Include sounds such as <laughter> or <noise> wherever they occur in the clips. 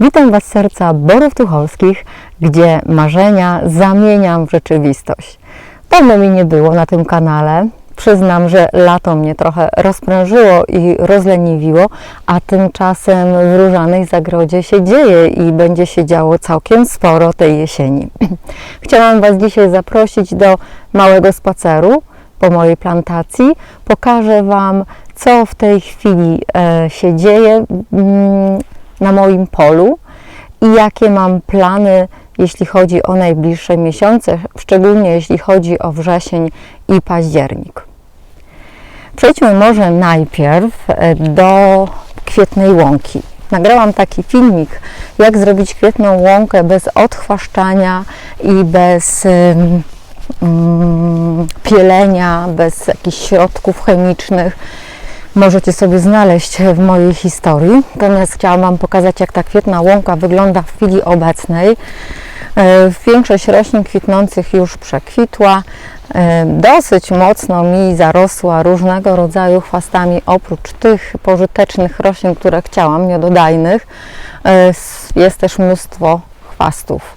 Witam Was serca Borów Tucholskich, gdzie marzenia zamieniam w rzeczywistość. Dawno mi nie było na tym kanale. Przyznam, że lato mnie trochę rozprężyło i rozleniwiło, a tymczasem w Różanej Zagrodzie się dzieje i będzie się działo całkiem sporo tej jesieni. <clears throat> Chciałam Was dzisiaj zaprosić do małego spaceru po mojej plantacji. Pokażę Wam, co w tej chwili e, się dzieje mm, na moim polu i jakie mam plany, jeśli chodzi o najbliższe miesiące, szczególnie jeśli chodzi o wrzesień i październik. Przejdźmy może najpierw e, do kwietnej łąki. Nagrałam taki filmik, jak zrobić kwietną łąkę bez odchwaszczania i bez ym, pielenia, bez jakichś środków chemicznych. Możecie sobie znaleźć w mojej historii. Natomiast chciałam Wam pokazać, jak ta kwietna łąka wygląda w chwili obecnej. E, Większość roślin kwitnących już przekwitła. E, Dosyć mocno mi zarosła różnego rodzaju chwastami, oprócz tych pożytecznych roślin, które chciałam, miododajnych. e, Jest też mnóstwo chwastów.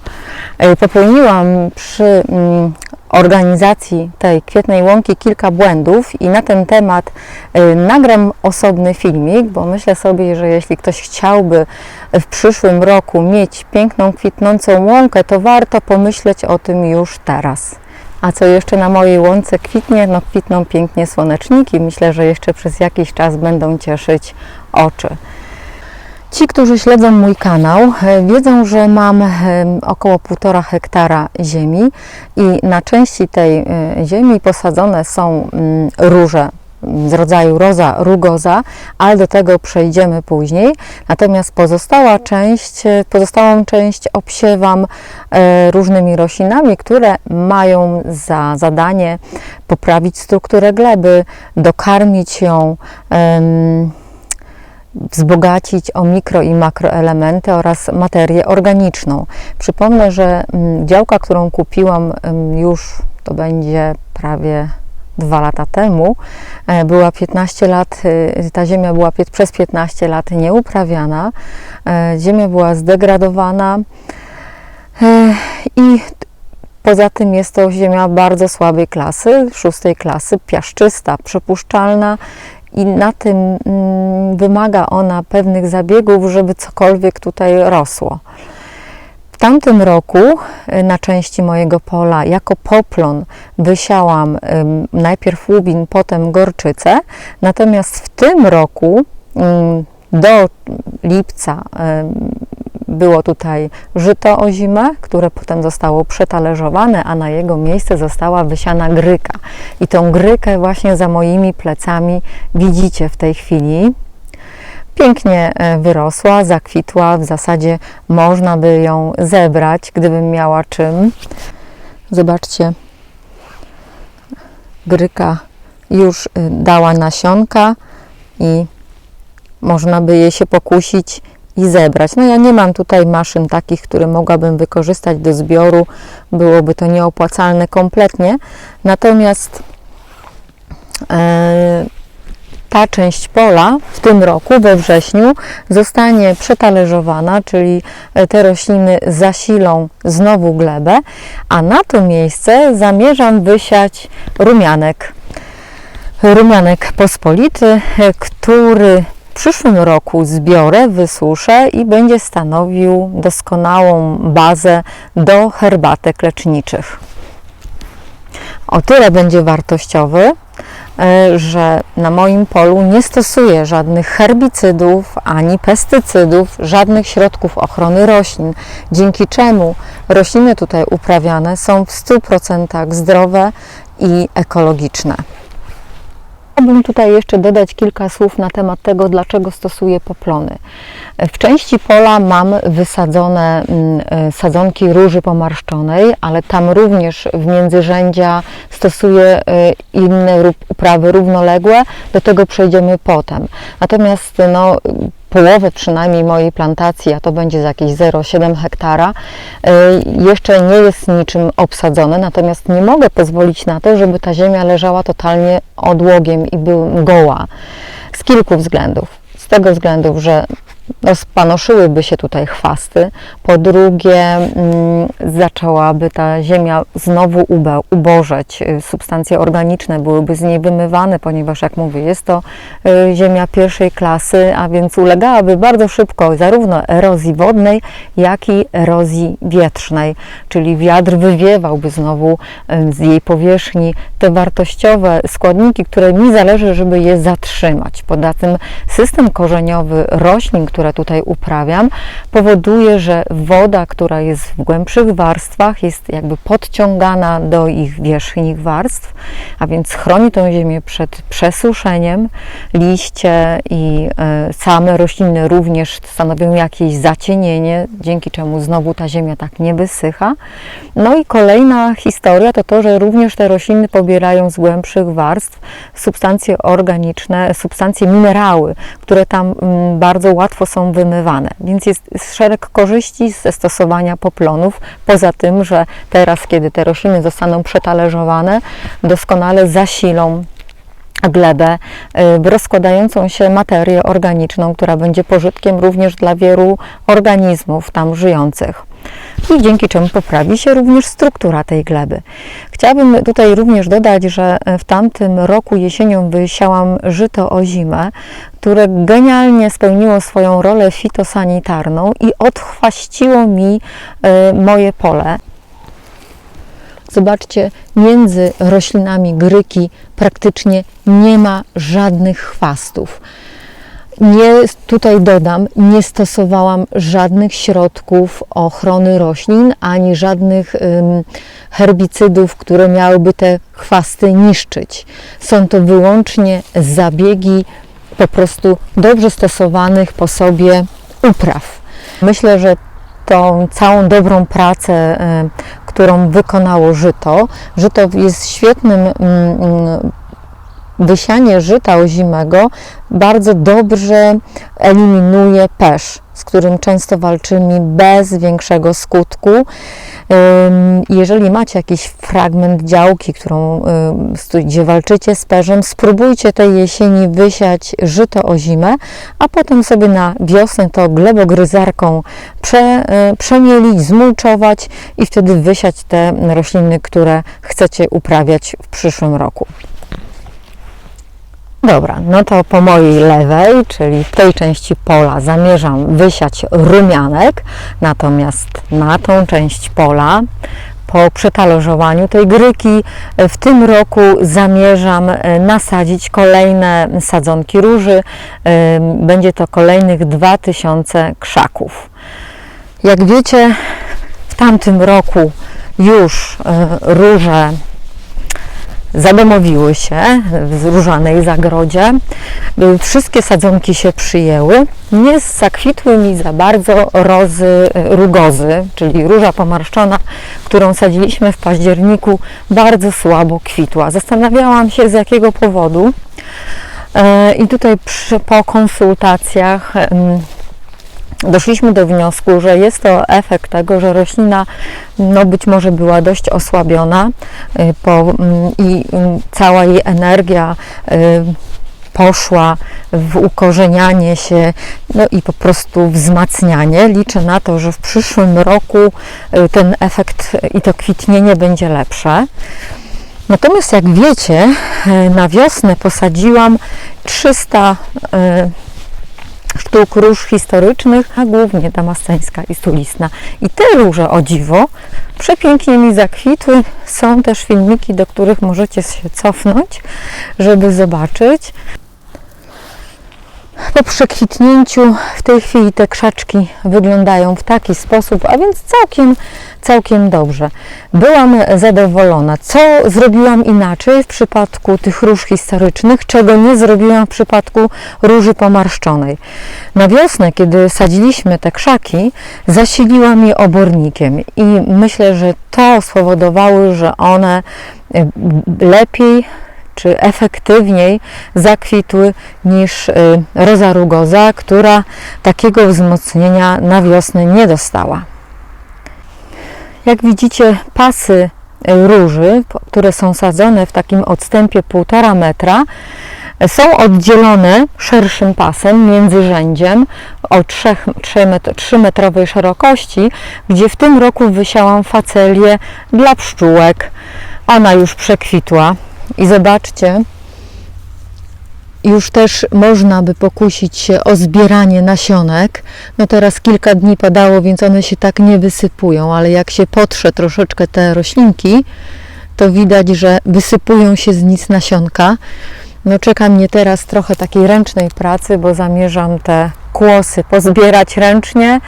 E, Popełniłam przy mm, organizacji tej kwietnej łąki kilka błędów i na ten temat e, nagram osobny filmik, bo myślę sobie, że jeśli ktoś chciałby w przyszłym roku mieć piękną, kwitnącą łąkę, to warto pomyśleć o tym już teraz. A co jeszcze na mojej łące kwitnie? No kwitną pięknie słoneczniki. Myślę, że jeszcze przez jakiś czas będą cieszyć oczy. Ci, którzy śledzą mój kanał, e, wiedzą, że mam e, około 1,5 hektara ziemi i na części tej e, ziemi posadzone są mm, róże z rodzaju roza rugoza, ale do tego przejdziemy później. Natomiast pozostała część, pozostałą część obsiewam różnymi roślinami, które mają za zadanie poprawić strukturę gleby, dokarmić ją, wzbogacić o mikro i makroelementy oraz materię organiczną. Przypomnę, że mm, działka, którą kupiłam em, już to będzie prawie dwa lata temu, e, była 15 lat, y, ta ziemia była przez 15 lat nieuprawiana, e, ziemia była zdegradowana e, i Poza tym jest to ziemia bardzo słabej klasy, szóstej klasy, piaszczysta, przepuszczalna i na tym mm, wymaga ona pewnych zabiegów, żeby cokolwiek tutaj rosło. W tamtym roku y, na części mojego pola jako poplon wysiałam najpierw łubin, potem gorczycę, natomiast w tym roku do lipca było tutaj żyto ozime, które potem zostało przetalężowane, a na jego miejsce została wysiana gryka. I tą grykę właśnie za moimi plecami widzicie w tej chwili. Pięknie e, wyrosła, zakwitła, w zasadzie można by ją zebrać, gdybym miała czym. Zobaczcie, gryka już y, dała nasionka i można by je się pokusić i zebrać. No ja nie mam tutaj maszyn takich, które mogłabym wykorzystać do zbioru, byłoby to nieopłacalne kompletnie. Natomiast e, ta część pola w tym roku, we wrześniu, zostanie przetależowana, czyli e, te rośliny zasilą znowu glebę, a na to miejsce zamierzam wysiać rumianek. Rumianek pospolity, e, który przyszłym roku zbiorę, wysuszę i będzie stanowił doskonałą bazę do herbatek leczniczych. O tyle będzie wartościowy, e, że na moim polu nie stosuję żadnych herbicydów ani pestycydów, żadnych środków ochrony roślin, dzięki czemu rośliny tutaj uprawiane są w 100% zdrowe i ekologiczne. Chciałabym tutaj jeszcze dodać kilka słów na temat tego, dlaczego stosuję poplony. W części pola mam wysadzone mm, e, sadzonki róży pomarszczonej, ale tam również w międzyrzędzia stosuję e, inne uprawy równoległe, do tego przejdziemy potem. Natomiast no, połowę przynajmniej mojej plantacji, a to będzie za jakieś 0,7 hektara, e, jeszcze nie jest niczym obsadzone, natomiast nie mogę pozwolić na to, żeby ta ziemia leżała totalnie odłogiem i była goła. Z kilku względów. Z tego względu, że rozpanoszyłyby się tutaj chwasty. Po drugie, mm, zaczęłaby ta ziemia znowu ubożeć. Substancje organiczne byłyby z niej wymywane, ponieważ, jak mówię, jest to y, ziemia pierwszej klasy, a więc ulegałaby bardzo szybko zarówno erozji wodnej, jak i erozji wietrznej, czyli wiatr wywiewałby znowu z jej powierzchni te wartościowe składniki, które mi zależy, żeby je zatrzymać. Poza tym system korzeniowy roślin, które tutaj uprawiam, powoduje, że woda, która jest w głębszych warstwach, jest jakby podciągana do ich wierzchnich warstw, a więc chroni tą ziemię przed przesuszeniem. Liście i e, same rośliny również stanowią jakieś zacienienie, dzięki czemu znowu ta ziemia tak nie wysycha. No i kolejna historia to to, że również te rośliny pobierają z głębszych warstw substancje organiczne, substancje minerały, które tam mm, bardzo łatwo są wymywane. Więc jest szereg korzyści ze stosowania poplonów, poza tym, że teraz, kiedy te rośliny zostaną przetalężowane, doskonale zasilą glebę y, rozkładającą się materię organiczną, która będzie pożytkiem również dla wielu organizmów tam żyjących. I dzięki czemu poprawi się również struktura tej gleby. Chciałabym tutaj również dodać, że w tamtym roku jesienią wysiałam żyto o zimę, które genialnie spełniło swoją rolę fitosanitarną i odchwaściło mi y, moje pole. Zobaczcie, między roślinami gryki praktycznie nie ma żadnych chwastów. Nie, tutaj dodam, nie stosowałam żadnych środków ochrony roślin, ani żadnych herbicydów, które miałyby te chwasty niszczyć. Są to wyłącznie zabiegi po prostu dobrze stosowanych po sobie upraw. Myślę, że tą całą dobrą pracę, którą wykonało żyto. Żyto jest świetnym wysianie żyta ozimego bardzo dobrze eliminuje pesz, z którym często walczymy bez większego skutku. Jeżeli macie jakiś fragment działki, którą, gdzie walczycie z perzem, spróbujcie tej jesieni wysiać żyto ozimę, a potem sobie na wiosnę to glebogryzarką prze, przemielić, zmulczować i wtedy wysiać te rośliny, które chcecie uprawiać w przyszłym roku. Dobra, no to po mojej lewej, czyli w tej części pola zamierzam wysiać rumianek, natomiast na tą część pola po przetależowaniu tej gryki w tym roku zamierzam e, nasadzić kolejne sadzonki róży. Będzie to kolejnych 2000 krzaków. Jak wiecie, w tamtym roku już e, róże zadomowiły się w różanej zagrodzie. Wszystkie sadzonki się przyjęły. Nie zakwitły mi za bardzo rozy rugozy, czyli róża pomarszczona, którą sadziliśmy w październiku, bardzo słabo kwitła. Zastanawiałam się z jakiego powodu. E, I tutaj przy, po konsultacjach doszliśmy do wniosku, że jest to efekt tego, że roślina no być może była dość osłabiona y, po, mm, i mm, cała jej energia y, poszła w ukorzenianie się no i po prostu wzmacnianie. Liczę na to, że w przyszłym roku y, ten efekt i to kwitnienie będzie lepsze. Natomiast jak wiecie, na wiosnę posadziłam 300 sztuk róż historycznych, a głównie damasceńska i stulistna. I te róże, o dziwo, przepięknie mi zakwitły. Są też filmiki, do których możecie się cofnąć, żeby zobaczyć. Po przekwitnięciu w tej chwili te krzaczki wyglądają w taki sposób, a więc całkiem, całkiem dobrze. Byłam zadowolona. Co zrobiłam inaczej w przypadku tych róż historycznych, czego nie zrobiłam w przypadku róży pomarszczonej. Na wiosnę, kiedy sadziliśmy te krzaki, zasiliłam je obornikiem i myślę, że to spowodowało, że one lepiej czy efektywniej zakwitły niż y, roza rugoza, która takiego wzmocnienia na wiosnę nie dostała. Jak widzicie, pasy róży, które są sadzone w takim odstępie 1,5 metra, Są oddzielone szerszym pasem między rzędziem o 3, 3, metr, 3 metrowej szerokości, gdzie w tym roku wysiałam facelię dla pszczółek. Ona już przekwitła i zobaczcie, już też można by pokusić się o zbieranie nasionek. No teraz kilka dni padało, więc one się tak nie wysypują, ale jak się potrze troszeczkę te roślinki, to widać, że wysypują się z nic nasionka. No czeka mnie teraz trochę takiej ręcznej pracy, bo zamierzam te kłosy pozbierać ręcznie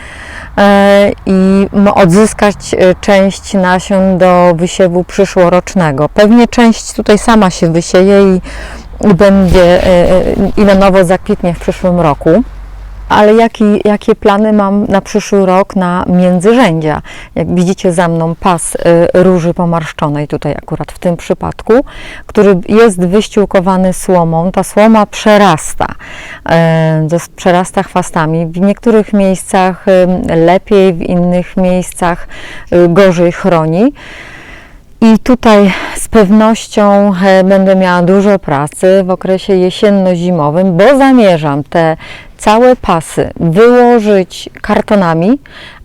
e, i odzyskać e, część nasion do wysiewu przyszłorocznego. Pewnie część tutaj sama się wysieje i, będzie e, i na nowo zakwitnie w przyszłym roku. Ale jaki, jakie plany mam na przyszły rok na międzyrzędzia? Jak widzicie za mną pas y, róży pomarszczonej, tutaj akurat w tym przypadku, który jest wyściółkowany słomą. Ta słoma przerasta, y, przerasta chwastami. W niektórych miejscach y, lepiej, w innych miejscach gorzej chroni. I tutaj z pewnością e, będę miała dużo pracy w okresie jesienno-zimowym, bo zamierzam te całe pasy wyłożyć kartonami,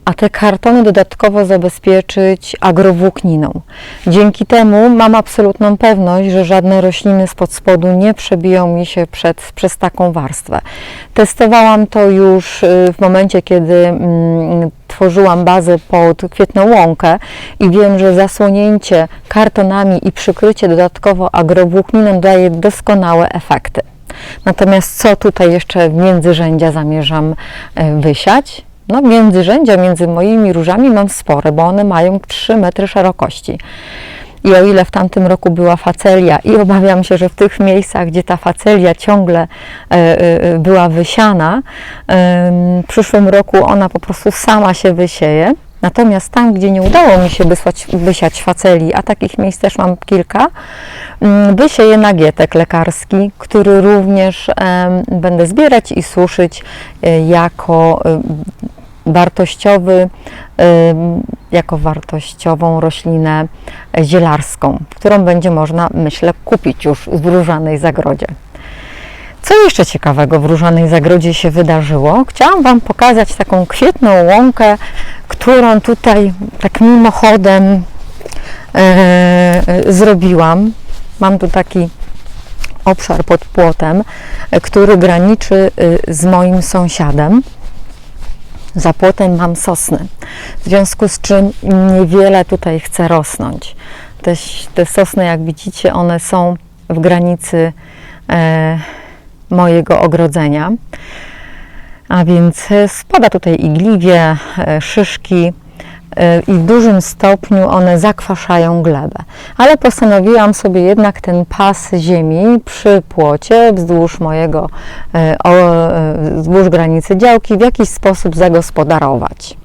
a te kartony dodatkowo zabezpieczyć agrowłókniną. Dzięki temu mam absolutną pewność, że żadne rośliny spod spodu nie przebiją mi się przed, przez taką warstwę. Testowałam to już y, w momencie, kiedy mm, tworzyłam bazę pod kwietną łąkę i wiem, że zasłonięcie kartonami i przykrycie dodatkowo agrowłókniną daje doskonałe efekty. Natomiast co tutaj jeszcze w międzyrzędzia zamierzam e, wysiać? No międzyrzędzia między moimi różami mam spore, bo one mają 3 metry szerokości. I o ile w tamtym roku była facelia i obawiam się, że w tych miejscach, gdzie ta facelia ciągle e, e, była wysiana, w przyszłym roku ona po prostu sama się wysieje. Natomiast tam, gdzie nie udało mi się wysłać, wysiać faceli, a takich miejsc też mam kilka, mm, wysieję nagietek lekarski, który również będę zbierać i suszyć e, jako wartościowy, jako wartościową roślinę zielarską, którą będzie można, myślę, kupić już w różanej zagrodzie. Co jeszcze ciekawego w różanej zagrodzie się wydarzyło? Chciałam Wam pokazać taką kwietną łąkę, którą tutaj tak mimochodem e, zrobiłam. Mam tu taki obszar pod płotem, e, który graniczy e, z moim sąsiadem. Za płotem mam sosny, w związku z czym niewiele tutaj chce rosnąć. Te, te sosny, jak widzicie, one są w granicy e, mojego ogrodzenia. A więc e, spada tutaj igliwie, e, szyszki i w dużym stopniu one zakwaszają glebę. Ale postanowiłam sobie jednak ten pas ziemi przy płocie wzdłuż mojego, o, e, wzdłuż granicy działki w jakiś sposób zagospodarować.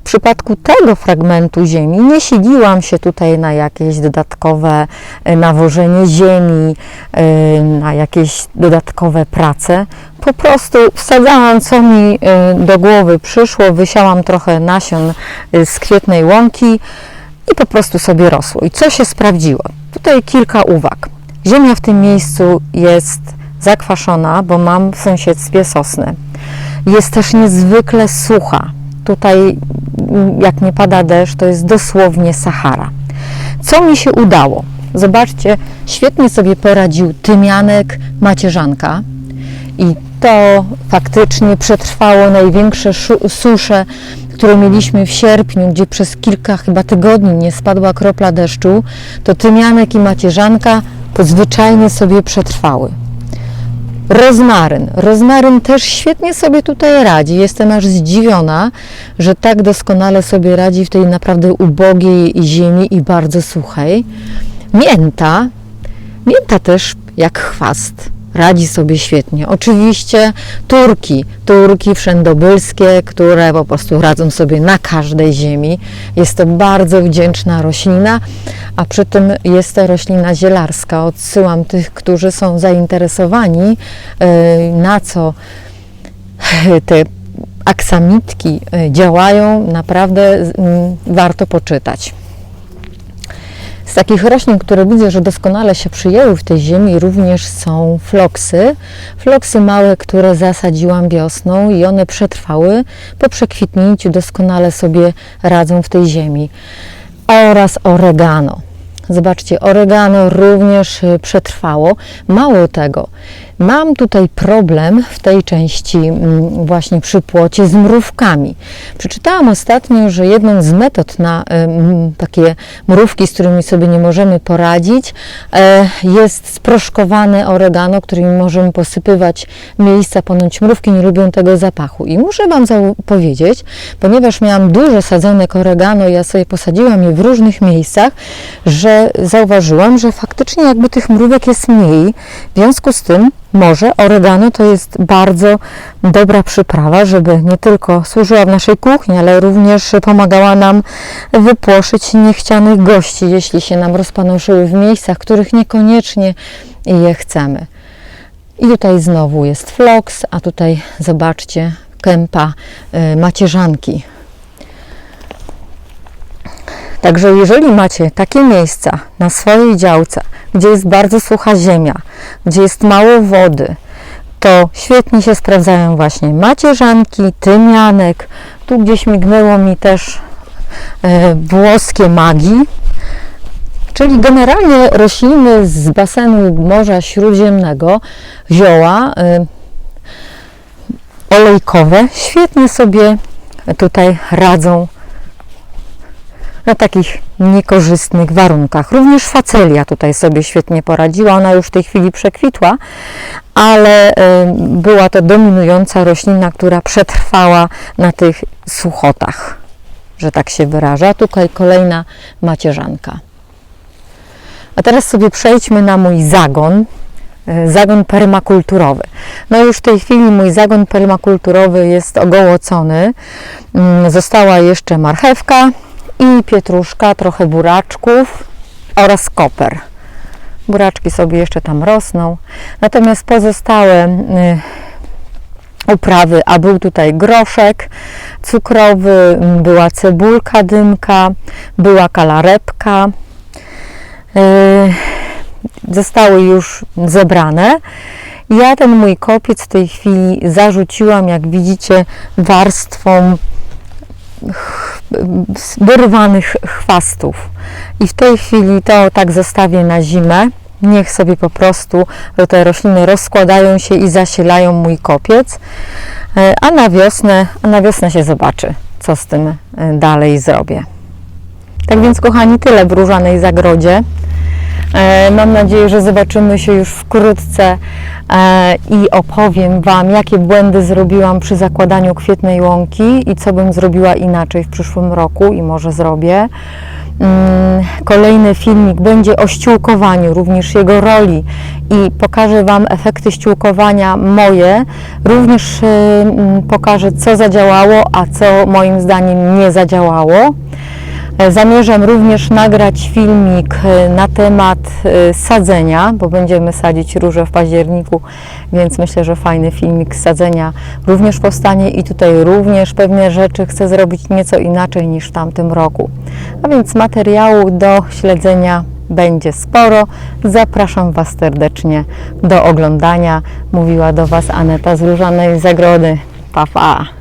W przypadku tego fragmentu ziemi nie siliłam się tutaj na jakieś dodatkowe e, nawożenie ziemi, e, na jakieś dodatkowe prace. Po prostu wsadzałam, co mi e, do głowy przyszło, wysiałam trochę nasion z kwietnej łąki i po prostu sobie rosło. I co się sprawdziło? Tutaj kilka uwag. Ziemia w tym miejscu jest zakwaszona, bo mam w sąsiedztwie sosny. Jest też niezwykle sucha. Tutaj, mm, jak nie pada deszcz, to jest dosłownie Sahara. Co mi się udało? Zobaczcie, świetnie sobie poradził tymianek macierzanka i to faktycznie przetrwało największe susze, które mieliśmy w sierpniu, gdzie przez kilka chyba tygodni nie spadła kropla deszczu, to tymianek i macierzanka zwyczajnie sobie przetrwały. Rozmaryn. Rozmaryn też świetnie sobie tutaj radzi. Jestem aż zdziwiona, że tak doskonale sobie radzi w tej naprawdę ubogiej ziemi i bardzo suchej. Mięta. Mięta też jak chwast. Radzi sobie świetnie. Oczywiście turki, turki wszędobylskie, które po prostu radzą sobie na każdej ziemi. Jest to bardzo wdzięczna roślina, a przy tym jest to roślina zielarska. Odsyłam tych, którzy są zainteresowani, e, na co <laughs> te aksamitki e, działają, naprawdę mm, warto poczytać. Z takich roślin, które widzę, że doskonale się przyjęły w tej ziemi, również są floksy. Floksy małe, które zasadziłam wiosną i one przetrwały. Po przekwitnięciu doskonale sobie radzą w tej ziemi. Oraz oregano. Zobaczcie, oregano również y, przetrwało. Mało tego, mam tutaj problem w tej części mm, właśnie przy płocie z mrówkami. Przeczytałam ostatnio, że jedną z metod na em, takie mrówki, z którymi sobie nie możemy poradzić, e, jest sproszkowane oregano, którymi możemy posypywać miejsca, ponoć mrówki nie lubią tego zapachu. I muszę Wam powiedzieć, ponieważ miałam dużo sadzonek oregano, ja sobie posadziłam je w różnych miejscach, że zauważyłam, że faktycznie jakby tych mrówek jest mniej. W związku z tym może oregano to jest bardzo dobra przyprawa, żeby nie tylko służyła w naszej kuchni, ale również pomagała nam wypłoszyć niechcianych gości, jeśli się nam rozpanoszyły w miejscach, których niekoniecznie je chcemy. I tutaj znowu jest floks, a tutaj zobaczcie kępa y, macierzanki. Także jeżeli macie takie miejsca na swojej działce, gdzie jest bardzo sucha ziemia, gdzie jest mało wody, to świetnie się sprawdzają właśnie macierzanki, tymianek. Tu gdzieś mignęło mi też e, włoskie magii, czyli generalnie rośliny z basenu Morza Śródziemnego, zioła e, olejkowe, świetnie sobie tutaj radzą na takich niekorzystnych warunkach. Również facelia tutaj sobie świetnie poradziła. Ona już w tej chwili przekwitła, ale y, była to dominująca roślina, która przetrwała na tych suchotach, że tak się wyraża. Tutaj kolejna macierzanka. A teraz sobie przejdźmy na mój zagon, y, zagon permakulturowy. No już w tej chwili mój zagon permakulturowy jest ogołocony. Mm, Została jeszcze marchewka, i pietruszka, trochę buraczków oraz koper. Buraczki sobie jeszcze tam rosną. Natomiast pozostałe y, uprawy, a był tutaj groszek cukrowy, była cebulka dymka, była kalarepka. Y, zostały już zebrane. Ja ten mój kopiec w tej chwili zarzuciłam, jak widzicie, warstwą wyrwanych chwastów. I w tej chwili to tak zostawię na zimę. Niech sobie po prostu te rośliny rozkładają się i zasilają mój kopiec, E, a na wiosnę, a na wiosnę się zobaczy, co z tym e, dalej zrobię. Tak więc, kochani, tyle w różanej zagrodzie. E, Mam nadzieję, że zobaczymy się już wkrótce e, i opowiem Wam, jakie błędy zrobiłam przy zakładaniu kwietnej łąki i co bym zrobiła inaczej w przyszłym roku i może zrobię. Mm, Kolejny filmik będzie o ściółkowaniu, również jego roli i pokażę Wam efekty ściółkowania moje. Również y, mm, pokażę, co zadziałało, a co moim zdaniem nie zadziałało. E, Zamierzam również nagrać filmik e, na temat e, sadzenia, bo będziemy sadzić róże w październiku, więc myślę, że fajny filmik sadzenia również powstanie i tutaj również pewne rzeczy chcę zrobić nieco inaczej niż w tamtym roku. A więc materiału do śledzenia będzie sporo. Zapraszam Was serdecznie do oglądania. Mówiła do Was Aneta z Różanej Zagrody. Pa, pa!